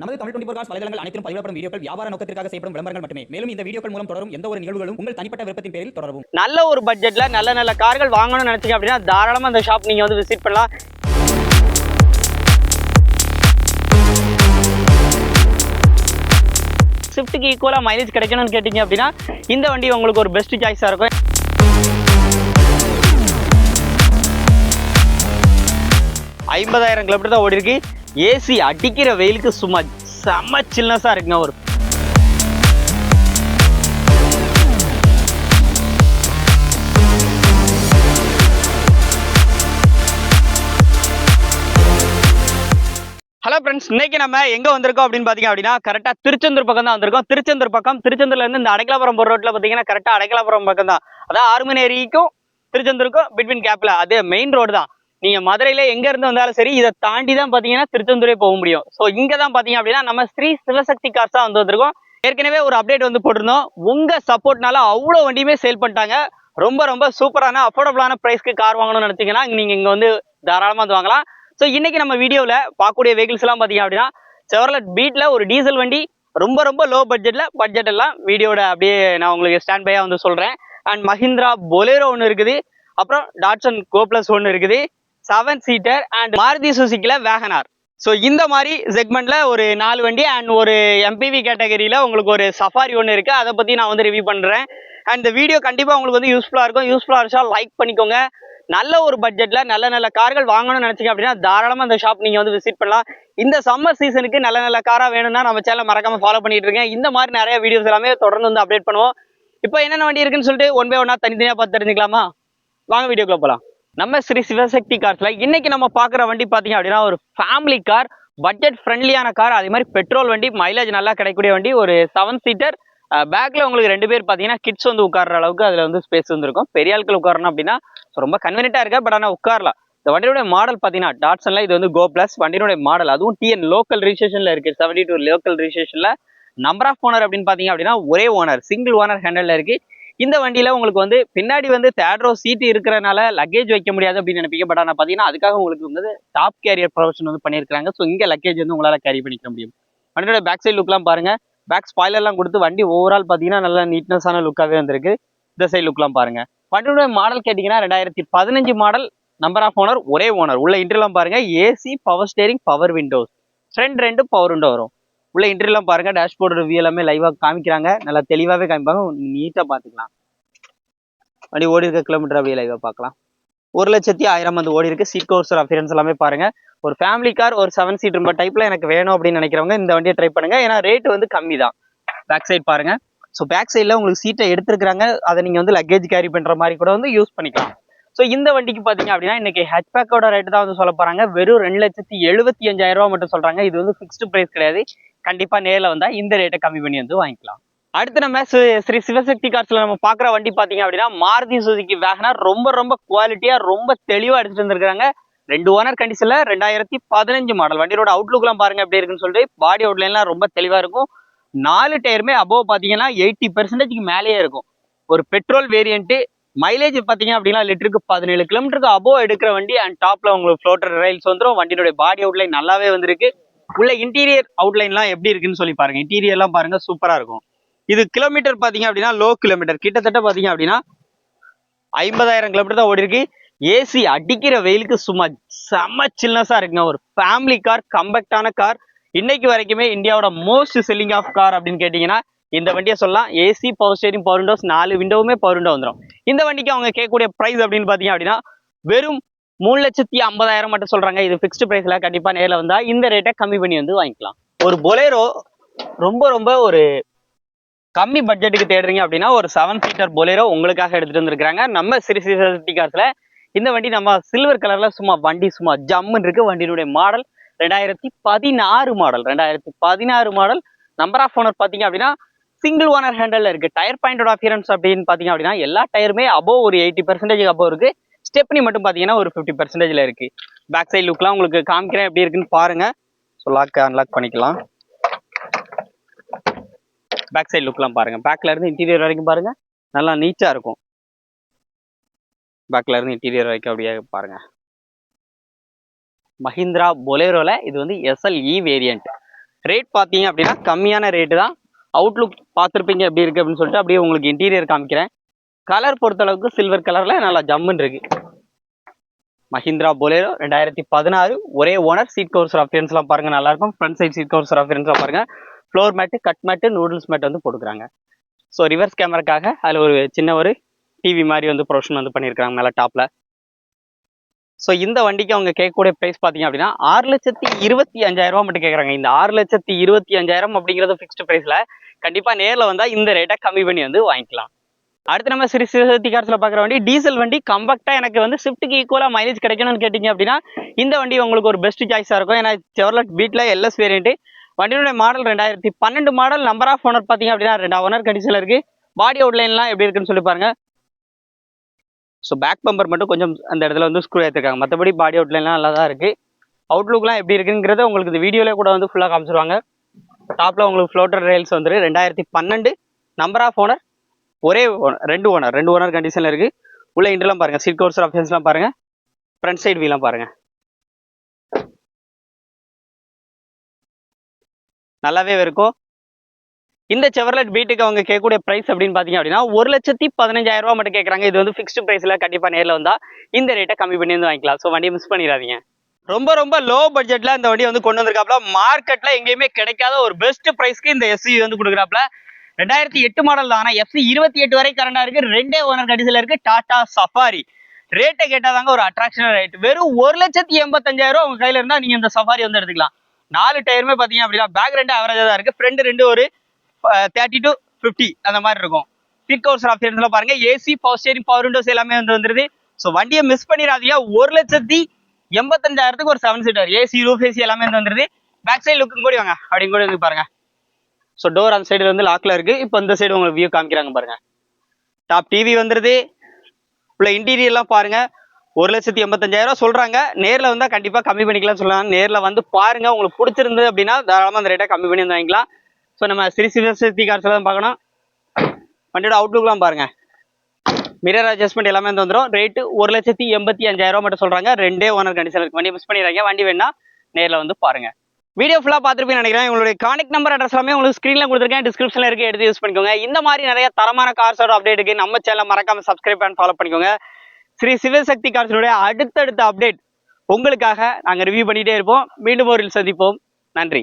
நமது Tamil twenty cos வலைதளங்கள் அனைத்தும் பதிவிடப்படும் வீடியோக்கள் வியாபார நோக்கத்திற்காக செய்யப்படும் விளம்பரங்கள் மட்டுமே. மேலும் இந்த வீடியோக்கள் மூலம் தொடரும் எந்த ஒரு நிகழ்வுகளும் உங்கள் தனிப்பட்ட விருப்பத்தின் பேரில் தொடரவும். நல்ல ஒரு பட்ஜெட்ல நல்ல நல்ல கார்கள் வாங்கணும்னு நினைச்சீங்க அப்படின்னா தாராளமா அந்த ஷாப் நீங்க வந்து விசிட் பண்ணலாம். ஸ்விஃப்ட்டுக்கு ஈக்குவலாக மைலேஜ் கிடைக்கணும்னு கேட்டிங்க அப்படின்னா இந்த வண்டி உங்களுக்கு ஒரு பெஸ்ட் சாய்ஸாக இருக்கும். ஐம்பதாயிரம் கிலோமீட்டர் தான் ஓடி இருக்கு ஏசி அடிக்கிற வெயிலுக்கு சும்மா செம்ம சில்னஸாக இருக்குங்க ஒரு ஹலோ ஃப்ரெண்ட்ஸ் இன்னைக்கு நம்ம எங்க வந்திருக்கோம் அப்படின்னு பாத்தீங்க அப்படின்னா கரெக்டா திருச்செந்தூர் பக்கம் தான் வந்திருக்கோம். திருச்செந்தூர் பக்கம் திருச்செந்தூர்ல இருந்து இந்த அடைக்கலாபுரம் போற ரோட்ல பாத்தீங்கன்னா கரெக்டா அடைக்கலாபுரம் பக்கம் தான் அதான் ஆறுமணி ஏரிக்கும் திருச்செந்தூருக்கும் பிட்வீன் கேப்ல அது மெயின் ரோடு தான் நீங்க மதுரையில எங்க இருந்து வந்தாலும் சரி இதை தாண்டி தான் பாத்தீங்கன்னா திருச்செந்தூரே போக முடியும். ஸோ இங்க தான் பாத்தீங்க அப்படின்னா நம்ம ஸ்ரீ சிவசக்தி கார்ஸ் தான் வந்து வந்திருக்கோம். ஏற்கனவே ஒரு அப்டேட் வந்து போட்டிருந்தோம். உங்க சப்போர்ட்னால அவ்வளோ வண்டியுமே சேல் பண்ணிட்டாங்க. ரொம்ப ரொம்ப சூப்பரான அஃபோர்டபுளான ப்ரைஸ்க்கு கார் வாங்கணும்னு நினைச்சீங்கன்னா நீங்க இங்க வந்து தாராளமா வந்து வாங்கலாம். ஸோ இன்னைக்கு நம்ம வீடியோவில் பார்க்கக்கூடிய வெஹிக்கிள்ஸ் எல்லாம் பார்த்தீங்க அப்படின்னா செவர்லட் பீட்ல ஒரு டீசல் வண்டி ரொம்ப ரொம்ப லோ பட்ஜெட்ல பட்ஜெட் எல்லாம் வீடியோட அப்படியே நான் உங்களுக்கு ஸ்டாண்ட் பையா வந்து சொல்றேன். அண்ட் மஹிந்திரா பொலேரோ ஒன்று இருக்குது. அப்புறம் டாட்சன் கோ பிளஸ் ஒன்று இருக்குது. செவன் சீட்டர் அண்ட் மாருதி சுசுக்கில வேகனார் ஸோ இந்த மாதிரி செக்மெண்ட்ல ஒரு நாலு வண்டி அண்ட் ஒரு எம்பிவி கேட்டகரியில உங்களுக்கு ஒரு சஃபாரி ஒன்று இருக்கு. அதை பத்தி நான் வந்து ரிவ்யூ பண்றேன். அண்ட் இந்த வீடியோ கண்டிப்பாக உங்களுக்கு வந்து யூஸ்ஃபுல்லாக இருக்கும். யூஸ்ஃபுல்லாக இருந்துச்சா லைக் பண்ணிக்கோங்க. நல்ல ஒரு பட்ஜெட்ல நல்ல நல்ல கார்கள் வாங்கணும்னு நினைச்சீங்க அப்படின்னா தாராளமாக அந்த ஷாப் நீங்கள் வந்து விசிட் பண்ணலாம். இந்த சம்மர் சீசனுக்கு நல்ல நல்ல காராக வேணும்னா நம்ம சேனல் மறக்காம ஃபாலோ பண்ணிட்டு இருக்கேன். இந்த மாதிரி நிறைய வீடியோஸ் எல்லாமே தொடர்ந்து வந்து அப்டேட் பண்ணுவோம். இப்போ என்னென்ன வண்டி இருக்குன்னு சொல்லிட்டு ஒன் பை ஒன்னா தனித்தனியாக பார்த்து தெரிஞ்சுக்கலாமா? வாங்க வீடியோக்குள்ள போகலாம் நம்ம ஸ்ரீ சிவசக்தி கார்ஸ்ல இன்னைக்கு நம்ம பாக்குற வண்டி பார்த்தீங்க அப்படின்னா ஒரு ஃபேமிலி கார் பட்ஜெட் ஃப்ரெண்ட்லியான கார் அதே மாதிரி பெட்ரோல் வண்டி மைலேஜ் நல்லா கிடைக்கக்கூடிய வண்டி ஒரு செவன் சீட்டர் பேக்ல உங்களுக்கு ரெண்டு பேர் பார்த்தீங்கன்னா கிட்ஸ் வந்து உட்கார்ற அளவுக்கு அதுல வந்து ஸ்பேஸ் வந்துருக்கும் பெரிய ஆட்கள் உட்காரணும் அப்படின்னா ரொம்ப கன்வீனியா இருக்கு பட் ஆனால் உட்காரலாம். இந்த வண்டியோட மாடல் பார்த்தீங்கன்னா டாட்ஸன்ல இது வந்து கோ பிளஸ் வண்டியோட மாடல் அதுவும் டிஎன் லோக்கல் ரிஜிஸ்ட்ரேஷன்ல இருக்கு. செவன்டி டூ லோக்கல் ரிஜிஸ்ட்ரேஷன்ல நம்பர் ஆஃப் ஓனர் அப்படின்னு பார்த்தீங்க அப்படின்னா ஒரே ஓனர் சிங்கிள் ஓனர் ஹேண்டல்ல இருக்கு. இந்த வண்டியில் உங்களுக்கு வந்து பின்னாடி வந்து தேட்ரோ சீட்டு இருக்கிறனால லக்கேஜ் வைக்க முடியாது அப்படின்னு நினைப்பீங்க. பட் ஆனால் பார்த்தீங்கன்னா அதுக்காக உங்களுக்கு வந்து டாப் கேரியர் ப்ரொஃபஷன் வந்து பண்ணியிருக்காங்க ஸோ இங்கே லக்கேஜ் வந்து உங்களால் கேரி பண்ணிக்க முடியும். வண்டியோட பேக் சைடு லுக்லாம் பாருங்கள் பேக் ஸ்பாய்லர்லாம் கொடுத்து வண்டி ஓவரால் பார்த்தீங்கன்னா நல்ல நீட்னஸான லுக்காகவே வந்திருக்கு. இந்த சைடு லுக்லாம் பாருங்க. வண்டியோட மாடல் கேட்டிங்கன்னா ரெண்டாயிரத்தி பதினஞ்சு மாடல் நம்பர் ஆஃப் ஓனர் ஒரே ஓனர் உள்ள இன்டர்லாம் பாருங்கள் AC power steering power windows front ரெண்டு பவர் விண்டோ வரும். உள்ள இன்டர்வியூலாம் பாருங்க டேஷ்போர்டு ரிவ்யூ எல்லாமே லைவாக காமிக்கிறாங்க. நல்லா தெளிவாகவே காமிப்பாங்க. நீட்டாக பார்த்துக்கலாம். வண்டி ஓடி இருக்க கிலோமீட்டர் அப்படியே லைவாக பார்க்கலாம். ஒரு லட்சத்தி ஆயிரம் வந்து ஓடி இருக்கு. சீட் கோர்ஸ் அஃபியரன்ஸ் எல்லாமே பாருங்க. ஒரு ஃபேமிலி கார் ஒரு செவன் சீட் ரொம்ப டைப்ல எனக்கு வேணும் அப்படின்னு நினைக்கிறவங்க இந்த வண்டியை ட்ரை பண்ணுங்க. ஏன்னா ரேட் வந்து கம்மி தான். பேக் சைட் பாருங்க. ஸோ பேக் சைடில் உங்களுக்கு சீட்டை எடுத்துருக்காங்க அதை நீங்கள் வந்து லக்கேஜ் கேரி பண்ணுற மாதிரி கூட வந்து யூஸ் பண்ணிக்கலாம். ஸோ இந்த வண்டிக்கு பார்த்தீங்க அப்படின்னா இன்னைக்கு ஹெச்பேக்கோட ரேட் தான் வந்து சொல்ல போகிறாங்க வெறும் ரெண்டு லட்சத்தி எழுபத்தி அஞ்சாயிரம் ரூபா மட்டும் சொல்கிறாங்க இது வந்து ஃபிக்ஸ்டு ப்ரைஸ் கிடையாது. கண்டிப்பாக நேரில் வந்தால் இந்த ரேட்டை கம்மி பண்ணி வந்து வாங்கிக்கலாம். அடுத்து நம்ம ஸ்ரீ சிவசக்தி கார்ஸ்ல நம்ம பார்க்குற வண்டி பார்த்தீங்க அப்படின்னா மாருதி சுசுகி வேகனார் ரொம்ப ரொம்ப குவாலிட்டியா ரொம்ப தெளிவா எடுத்துட்டு வந்திருக்காங்க ரெண்டு ஓனர் கண்டிஷன்ல ரெண்டாயிரத்தி பதினஞ்சு மாடல் வண்டியோட அவுட்லுக்லாம் பாருங்க எப்படி இருக்குன்னு சொல்லிட்டு பாடி அவுட்லைன்லாம் ரொம்ப தெளிவா இருக்கும். நாலு டயருமே அபோவ் பார்த்தீங்கன்னா எயிட்டி பெர்சன்டேஜ்க்கு மேலேயே இருக்கும். ஒரு பெட்ரோல் வேரியண்ட்டு மைலேஜ் பார்த்தீங்க அப்படின்னா லிட்டருக்கு பதினேழு கிலோமீட்டருக்கு அபோவ் எடுக்கிற வண்டி அண்ட் டாப்ல உங்களுக்கு ஃப்ளோட்டர் ரயில்ஸ் வந்துடும் வண்டியோட பாடி அவுட்லைன் நல்லாவே வந்திருக்கு. உள்ள இன்டீரியர் அவுட்லைன்லாம் எப்படி இருக்குன்னு சொல்லி பாருங்க. இன்டீரியர்லாம் பாருங்க சூப்பராக இருக்கும். இது கிலோமீட்டர் பார்த்தீங்க அப்படின்னா லோ கிலோமீட்டர் கிட்டத்தட்ட பார்த்தீங்க அப்படின்னா ஐம்பதாயிரம் கிலோமீட்டர் தான் ஓடி இருக்கு ஏசி அடிக்கிற வெயிலுக்கு சும்மா செம்ம சில்னஸாக இருக்குங்க. ஒரு ஃபேமிலி கார் கம்பெக்டான கார் இன்னைக்கு வரைக்குமே இந்தியாவோட மோஸ்ட் செல்லிங் ஆஃப் கார் அப்படின்னு கேட்டிங்கன்னா இந்த வண்டியை சொல்லலாம். AC power steering power windows நாலு விண்டோவுமே பவர் விண்டோ வந்துடும் இந்த வண்டிக்கு அவங்க கேட்கக்கூடிய ப்ரைஸ் அப்படின்னு பார்த்தீங்க அப்படின்னா வெறும் மூணு லட்சத்தி ஐம்பதாயிரம் மட்டும் சொல்றாங்க. இது ஃபிக்ஸ்டு ப்ரைஸ்ல கண்டிப்பா நேரில் வந்தா இந்த ரேட்டை கம்மி பண்ணி வந்து வாங்கிக்கலாம். ஒரு பொலேரோ ரொம்ப ரொம்ப ஒரு கம்மி பட்ஜெட்டுக்கு தேடுறீங்க அப்படின்னா ஒரு செவன் சீட்டர் பொலேரோ உங்களுக்காக எடுத்துட்டு வந்திருக்காங்க நம்ம சிறு சிறு கார்ஸ்ல இந்த வண்டி நம்ம சில்வர் கலர்ல சும்மா வண்டி சும்மா ஜம்முன்னு இருக்கு. வண்டியினுடைய மாடல் ரெண்டாயிரத்தி பதினாறு மாடல் ரெண்டாயிரத்தி பதினாறு மாடல் நம்பர் ஆஃப் ஓனர் பார்த்தீங்க அப்படின்னா சிங்கிள் ஓனர் ஹேண்டில் இருக்குது டயர் பாயிண்டோட அப்பியரன்ஸ் அப்படின்னு பார்த்தீங்க அப்படின்னா எல்லா டயருமே அபோவ் ஒரு எயிட்டி பர்சன்டேஜ் அபோவ் இருக்கு. ஸ்டெப்னி மட்டும் பார்த்தீங்கன்னா ஒரு ஃபிஃப்டி பர்சன்டேஜில் இருக்கு. பேக் சைடு லுக்லாம் உங்களுக்கு காமிக்கிறேன் எப்படி இருக்குன்னு பாருங்கள் ஸோ லாக் அன்லாக் பண்ணிக்கலாம். பேக் சைடு லுக்லாம் பாருங்கள் பேக்கில் இருந்து இன்டீரியர் வரைக்கும் பாருங்கள் நல்லா நீட்டாக இருக்கும். பேக்கில் இருந்து இன்டீரியர் வரைக்கும் அப்படியே பாருங்கள் மஹிந்திரா பொலேரோவில் இது வந்து எஸ்எல்இ வேரியண்ட் ரேட் பார்த்தீங்க அப்படின்னா கம்மியான ரேட்டு தான். அவுட்லுக் பார்த்துருப்பீங்க எப்படி இருக்கு அப்படின்னு சொல்லிட்டு அப்படியே உங்களுக்கு இன்டீரியர் காமிக்கிறேன். கலர் பொறுத்தளவுக்கு சில்வர் கலரில் நல்லா ஜம்முன்னு இருக்கு. மஹிந்திரா பொலேரோ ரெண்டாயிரத்தி பதினாறு ஒரே ஓனர் சீட் கவர்ஸ் ரெஃபரன்ஸ்லாம் பாருங்க நல்லாயிருக்கும் ஃப்ரண்ட் சைட் சீட் கவர்ஸ் ரெஃபரன்ஸ்லாம் பாருங்க. Floor mat cut mat noodles mat வந்து போட்டுக்கிறாங்க. ஸோ ரிவர்ஸ் கேமராக்காக அதில் ஒரு சின்ன ஒரு டிவி மாதிரி வந்து ப்ரொஷன் வந்து பண்ணியிருக்காங்க மேலே டாப்பில் ஸோ இந்த வண்டிக்கு அவங்க கேட்கக்கூடிய ப்ரைஸ் பார்த்தீங்க அப்படின்னா ஆறு லட்சத்தி இருபத்தி அஞ்சாயிரம் மட்டும் கேட்குறாங்க. இந்த ஆறு லட்சத்தி இருபத்தி அஞ்சாயிரம் அப்படிங்கிறது ஃபிக்ஸ்டு ப்ரைஸில் கண்டிப்பாக நேரில் வந்தால் இந்த ரேட்டை கம்மி பண்ணி வந்து வாங்கிக்கலாம். அடுத்து நம்ம ஸ்ரீ சிவசக்தி கார்ஸில் பார்க்குற வண்டி டீசல் வண்டி கம்பேக்டாக எனக்கு வந்து ஸ்விஃப்ட்டுக்கு ஈக்குவலாக மைலேஜ் கிடைக்கணும்னு கேட்டிங்க அப்படின்னா இந்த வண்டி உங்களுக்கு ஒரு பெஸ்ட் சாய்ஸாக இருக்கும். ஏன்னா செவர்லட் பீட்டில் எல்எஸ் வேரியன்ட்டு வண்டியோட மாடல் ரெண்டாயிரத்தி பன்னெண்டு மாடல் நம்பர் ஆஃப் ஓனர் பார்த்தீங்க அப்படின்னா ரெண்டு ஓனர் கண்டிஷனில் இருக்குது பாடி அவுட்லைன்லாம் எப்படி இருக்குன்னு சொல்லி பாருங்க. ஸோ பேக் பம்பர் மட்டும் கொஞ்சம் அந்த இடத்துல வந்து ஸ்க்ரூ ஏற்றிருக்காங்க மற்றபடி பாடி அவுட்லைன்லாம் நல்லா தான் இருக்குது அவுட்லுக்லாம் எப்படி இருக்குங்கிறத உங்களுக்கு இந்த வீடியோவிலே கூட வந்து ஃபுல்லாக காமிச்சிருவாங்க. டாப்பில் உங்களுக்கு ஃப்ளோட்டர் ரயில்ஸ் வந்துரு. ரெண்டாயிரத்தி பன்னெண்டு நம்பர் ஆஃப் ஓனர் ஒரே ஓனர் ரெண்டு ஓனர் ரெண்டு ஓனர் கண்டிஷனில் இருக்குது உள்ள இன்டர்லாம் பாருங்கள் சீட் கோர்ஸர் ஆப்ஷன்ஸ்லாம் பாருங்கள் ஃப்ரண்ட் சைடு வீலாம் பாருங்கள் நல்லாவே இருக்கும். இந்த செவர்லெட் பீட்டுக்கு அவங்க கேட்கக்கூடிய பிரைஸ் அப்படின்னு பார்த்தீங்க அப்படின்னா ஒரு லட்சத்தி பதினஞ்சாயிரம் ரூபா மட்டும் கேட்குறாங்க. இது வந்து ஃபிக்ஸ்டு ப்ரைஸில் கண்டிப்பாக நேரில் வந்தால் இந்த ரேட்டை கம்மி பண்ணி வந்து வாங்கிக்கலாம். ஸோ வண்டியை மிஸ் பண்ணிடாதீங்க. ரொம்ப ரொம்ப லோ பட்ஜெட்ல இந்த வண்டியை வந்து கொண்டு வந்திருக்காப்ல மார்க்கெட்ல எங்கேயுமே கிடைக்காத ஒரு பெஸ்ட் பிரைஸ்க்கு இந்த எஸ்சி வந்து கொடுக்குறாப்ல ரெண்டாயிரத்தி எட்டு மாடல் தான். ஆனால் எஃப்சி இருபத்தி எட்டு வரை கரண்டா இருக்கு. ரெண்டே ஓனர் கடைசியில் இருக்கு. டாடா சஃபாரி ரேட்டை கேட்டாதாங்க ஒரு அட்ராக்ஷனல் ரேட் வெறும் ஒரு லட்சத்தி எண்பத்தஞ்சாயிரம் ரூபா உங்க கையில இருந்தா நீங்க இந்த சஃபாரி வந்து எடுத்துக்கலாம். நாலு டயருமே பாத்தீங்க அப்படின்னா பேக் ரெண்டு அவரேஜா தான் இருக்கு. ஃப்ரண்ட் ரெண்டு ஒரு தேர்ட்டி டு ஃபிஃப்டி அந்த மாதிரி இருக்கும். சீட் கவர்ஸ் ஆப்ஷன்ஸ்ல பாருங்க AC power steering power windows எல்லாமே வந்து வந்துருது. ஸோ வண்டியை மிஸ் பண்ணிடாதீங்க. ஒரு லட்சத்தி எண்பத்தஞ்சாயிரத்துக்கு ஒரு seven seater AC roof AC எல்லாமே வந்து வந்துருது. பேக் சைடு லுக்கும் கூட வாங்க. அப்படின்னு கூட வந்து பாருங்க. ஸோ டோர் அந்த சைடில் வந்து லாக்ல இருக்கு. இப்போ இந்த சைடு உங்களுக்கு வியூ காமிக்கிறாங்க பாருங்க. டாப் டிவி வந்துருது. உள்ள இன்டீரியர்லாம் பாருங்க. ஒரு லட்சத்தி எண்பத்தஞ்சாயிரம் சொல்றாங்க. நேரில் வந்தால் கண்டிப்பாக கம்மி பண்ணிக்கலாம்னு சொல்லலாம் நேரில் வந்து பாருங்க. உங்களுக்கு பிடிச்சிருந்தது அப்படின்னா தாராளமாக அந்த ரேட்டை கம்மி பண்ணி வந்து வாங்கிக்கலாம். ஸோ நம்ம ஸ்ரீ சிவசக்தி கார்ஸில் தான் பார்க்கணும். வண்டியோட அவுட்லுக்லாம் பாருங்கள் மிரர் அட்ஜஸ்ட்மெண்ட் எல்லாமே வந்து வந்துடும் ரேட்டு ஒரு லட்சத்தி எண்பத்தி அஞ்சாயிரம் மட்டும் சொல்கிறாங்க ரெண்டே ஓனர் கண்டிஷன் இருக்குது வண்டி மிஸ் பண்ணிடுறாங்க வண்டி வேணா நேரில் வந்து பாருங்கள் வீடியோ ஃபுல்லாக பார்த்துருப்பீங்கன்னு நினைக்கிறேன். உங்களுடைய கான்டெக்ட் நம்பர் அட்ரஸ் எல்லாமே உங்களுக்கு ஸ்க்ரீனில் கொடுத்துருக்கேன். டிஸ்கிரிப்ஷனில் இருக்குது எடுத்து யூஸ் பண்ணிக்கோங்க. இந்த மாதிரி நிறைய தரமான கார்ஸோட அப்டேட்டுக்கு நம்ம சேனலை மறக்காமல் சப்ஸ்கிரைப் அண்ட் ஃபாலோ பண்ணிக்கோங்க. ஸ்ரீ சிவசக்தி கார்ஸோடைய அடுத்தடுத்த அப்டேட் உங்களுக்காக நாங்கள் ரிவ்யூ பண்ணிகிட்டே இருப்போம். மீண்டும் ஒரு சந்திப்போம். நன்றி.